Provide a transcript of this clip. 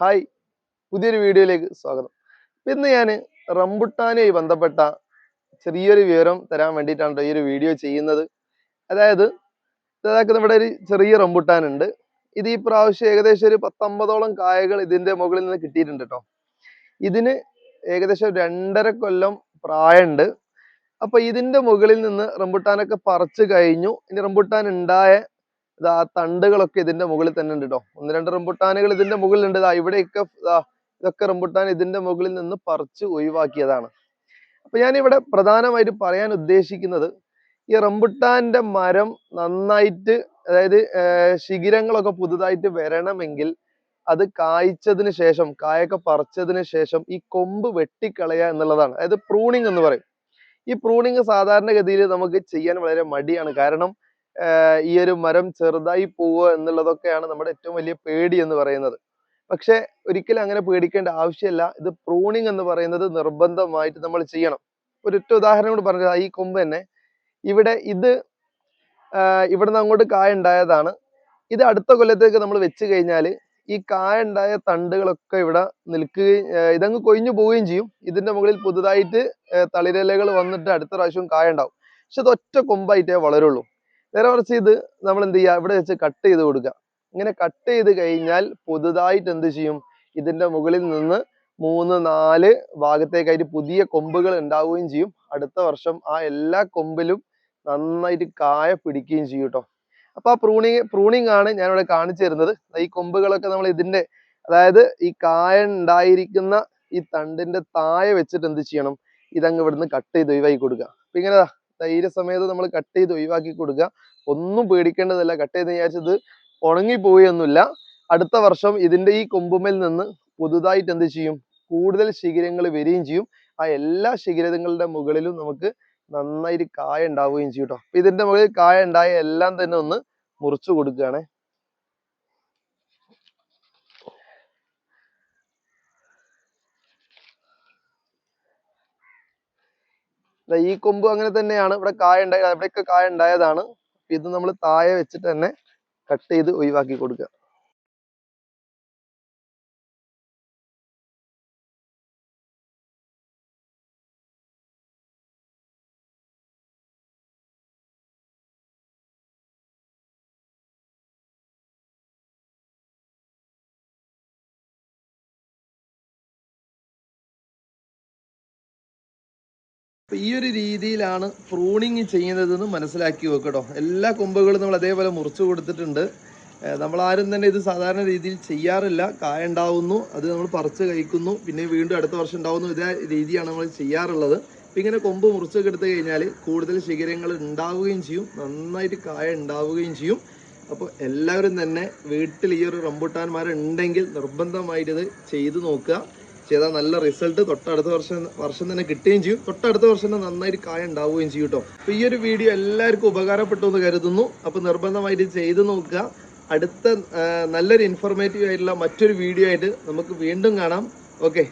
Hi. പുതിയൊരു വീഡിയോയിലേക്ക് സ്വാഗതം. ഇന്ന് ഞാൻ റംബുട്ടാനുമായി ബന്ധപ്പെട്ട ചെറിയൊരു വിവരം തരാൻ വേണ്ടിയിട്ടാണ് ട്ടോ ഈ ഒരു വീഡിയോ ചെയ്യുന്നത്. അതായത് ഇതാക്കി നമ്മുടെ ഒരു ചെറിയ റംബുട്ടാൻ ഉണ്ട് ഇത് ഈ പ്രാവശ്യം ഏകദേശം ഒരു പത്തൊമ്പതോളം കായകൾ ഇതിന്റെ മുകളിൽ നിന്ന് കിട്ടിയിട്ടുണ്ട് കേട്ടോ ഇതിന് ഏകദേശം രണ്ടര കൊല്ലം പ്രായമുണ്ട്. അപ്പോൾ ഇതിന്റെ മുകളിൽ നിന്ന് റംബുട്ടാനൊക്കെ പറിച്ചു കഴിഞ്ഞു. ഇനി റംബുട്ടാൻ ഉണ്ടായ ഇതാ തണ്ടുകളൊക്കെ ഇതിന്റെ മുകളിൽ തന്നെ ഉണ്ട് കേട്ടോ ഒന്ന് രണ്ട് റംബുട്ടാനുകൾ ഇതിന്റെ മുകളിൽ ഉണ്ട് ഇതാ ഇവിടെയൊക്കെ ഇതാ ഇതൊക്കെ റംബുട്ടാൻ ഇതിന്റെ മുകളിൽ നിന്ന് പറിച്ച് ഒഴിവാക്കിയതാണ്. അപ്പൊ ഞാൻ ഇവിടെ പ്രധാനമായിട്ട് പറയാൻ ഉദ്ദേശിക്കുന്നത് ഈ റംബുട്ടാന്റെ മരം നന്നായിട്ട് അതായത് ശിഖിരങ്ങളൊക്കെ പുതുതായിട്ട് വരണമെങ്കിൽ അത് കായ്ച്ചതിന് ശേഷം കായൊക്കെ പറിച്ചതിന് ശേഷം ഈ കൊമ്പ് വെട്ടിക്കളയുക എന്നുള്ളതാണ്. അതായത് പ്രൂണിങ് എന്ന് പറയും. ഈ പ്രൂണിങ് സാധാരണഗതിയിൽ നമുക്ക് ചെയ്യാൻ വളരെ മടിയാണ്. കാരണം ഈ ഒരു മരം ചെറുതായി പോവുക എന്നുള്ളതൊക്കെയാണ് നമ്മുടെ ഏറ്റവും വലിയ പേടി എന്ന് പറയുന്നത്. പക്ഷെ ഒരിക്കലും അങ്ങനെ പേടിക്കേണ്ട ആവശ്യമില്ല. ഇത് പ്രൂണിങ് എന്ന് പറയുന്നത് നിർബന്ധമായിട്ട് നമ്മൾ ചെയ്യണം. ഒരൊറ്റ ഉദാഹരണം കൂടി പറഞ്ഞത് ഈ കൊമ്പ് തന്നെ. ഇവിടെ ഇത് ഇവിടുന്ന് അങ്ങോട്ട് കായ ഉണ്ടായതാണ്. ഇത് അടുത്ത കൊല്ലത്തേക്ക് നമ്മൾ വെച്ച് കഴിഞ്ഞാൽ ഈ കായ ഉണ്ടായ തണ്ടുകളൊക്കെ ഇവിടെ നിൽക്കുകയും ഇതങ്ങ് കൊഴിഞ്ഞു പോവുകയും ചെയ്യും. ഇതിന്റെ മുകളിൽ പുതുതായിട്ട് തളിരലകൾ തളിരിലകൾ വന്നിട്ട് അടുത്ത പ്രാവശ്യം കായ ഉണ്ടാവും. പക്ഷെ അത് ഒറ്റ കൊമ്പായിട്ടേ വളരുള്ളൂ. നേരെ കുറച്ച് ഇത് നമ്മൾ എന്ത് ചെയ്യുക ഇവിടെ വെച്ച് കട്ട് ചെയ്ത് കൊടുക്കുക ഇങ്ങനെ കട്ട് ചെയ്ത് കഴിഞ്ഞാൽ പുതുതായിട്ട് എന്ത് ചെയ്യും? ഇതിന്റെ മുകളിൽ നിന്ന് മൂന്ന് നാല് ഭാഗത്തേക്കായിട്ട് പുതിയ കൊമ്പുകൾ ഉണ്ടാവുകയും ചെയ്യും. അടുത്ത വർഷം ആ എല്ലാ കൊമ്പിലും നന്നായിട്ട് കായ പിടിക്കുകയും ചെയ്യും കേട്ടോ. അപ്പോൾ ആ പ്രൂണിങ് പ്രൂണിങ് ആണ് ഞാനിവിടെ കാണിച്ചു തരുന്നത്. ഈ കൊമ്പുകളൊക്കെ നമ്മൾ ഇതിന്റെ അതായത് ഈ കായ ഉണ്ടായിരിക്കുന്ന ഈ തണ്ടിന്റെ താഴെ വെച്ചിട്ട് എന്ത് ചെയ്യണം? ഇതങ്ങ് ഇവിടുന്ന് കട്ട് ചെയ്ത് ഒഴിവാക്കി കൊടുക്കുക അപ്പൊ ഇങ്ങനെ ദാ ധൈര്യസമയത്ത് നമ്മൾ കട്ട് ചെയ്ത് ഒഴിവാക്കി കൊടുക്കുക. ഒന്നും പേടിക്കേണ്ടതല്ല. കട്ട് ചെയ്ത് വിചാരിച്ചത് ഉണങ്ങിപ്പോയൊന്നുമില്ല. അടുത്ത വർഷം ഇതിന്റെ ഈ കൊമ്പുമേൽ നിന്ന് പുതുതായിട്ട് എന്ത് ചെയ്യും? കൂടുതൽ ശിഖിരങ്ങൾ വരികയും ചെയ്യും. ആ എല്ലാ ശിഖിരങ്ങളുടെ മുകളിലും നമുക്ക് നന്നായിട്ട് കായ ഉണ്ടാവുകയും ചെയ്യും കേട്ടോ ഇതിന്റെ മുകളിൽ കായ ഉണ്ടായ എല്ലാം തന്നെ ഒന്ന് മുറിച്ചു കൊടുക്കുകയാണ്. ഈ കൊമ്പ് അങ്ങനെ തന്നെയാണ്. ഇവിടെ കായ ഉണ്ടായ അവിടെയൊക്കെ കായ ഉണ്ടായതാണ്. ഇത് നമ്മൾ താഴെ വെച്ചിട്ട് തന്നെ കട്ട് ചെയ്ത് ഒഴിവാക്കി കൊടുക്കുക. അപ്പൊ ഈ ഒരു രീതിയിലാണ് പ്രൂണിങ് ചെയ്യുന്നതെന്ന് മനസ്സിലാക്കി വെക്കട്ടോ. എല്ലാ കൊമ്പുകളും നമ്മൾ അതേപോലെ മുറിച്ചു കൊടുത്തിട്ടുണ്ട്. നമ്മൾ ആരും തന്നെ ഇത് സാധാരണ രീതിയിൽ ചെയ്യാറില്ല. കായ ഉണ്ടാവുന്നു അത് നമ്മൾ പറിച്ച് കഴിക്കുന്നു പിന്നെ വീണ്ടും അടുത്ത വർഷം ഉണ്ടാവുന്നു. ഇതേ രീതിയാണ് നമ്മൾ ചെയ്യാറുള്ളത്. അപ്പം ഇങ്ങനെ കൊമ്പ് മുറിച്ചൊക്കെ എടുത്തു കഴിഞ്ഞാൽ കൂടുതൽ ശിഖരങ്ങൾ ഉണ്ടാവുകയും ചെയ്യും നന്നായിട്ട് കായ ഉണ്ടാവുകയും ചെയ്യും. അപ്പോൾ എല്ലാവരും തന്നെ വീട്ടിൽ ഈ ഒരു റംബുട്ടാൻ മരം ഉണ്ടെങ്കിൽ നിർബന്ധമായിട്ട് ഇത് ചെയ്തു നോക്കുക. ചെയ്താൽ നല്ല റിസൾട്ട് തൊട്ടടുത്ത വർഷം വർഷം തന്നെ കിട്ടുകയും ചെയ്യും. തൊട്ടടുത്ത വർഷം തന്നെ നന്നായിട്ട് കായ ഉണ്ടാവുകയും ചെയ്യും കേട്ടോ. അപ്പൊ ഈ ഒരു വീഡിയോ എല്ലാവർക്കും ഉപകാരപ്പെട്ടു എന്ന് കരുതുന്നു. അപ്പൊ നിർബന്ധമായിട്ട് ചെയ്തു നോക്കുക. അടുത്ത നല്ലൊരു ഇൻഫോർമേറ്റീവ് ആയിട്ടുള്ള മറ്റൊരു വീഡിയോ ആയിട്ട് നമുക്ക് വീണ്ടും കാണാം. ഓക്കെ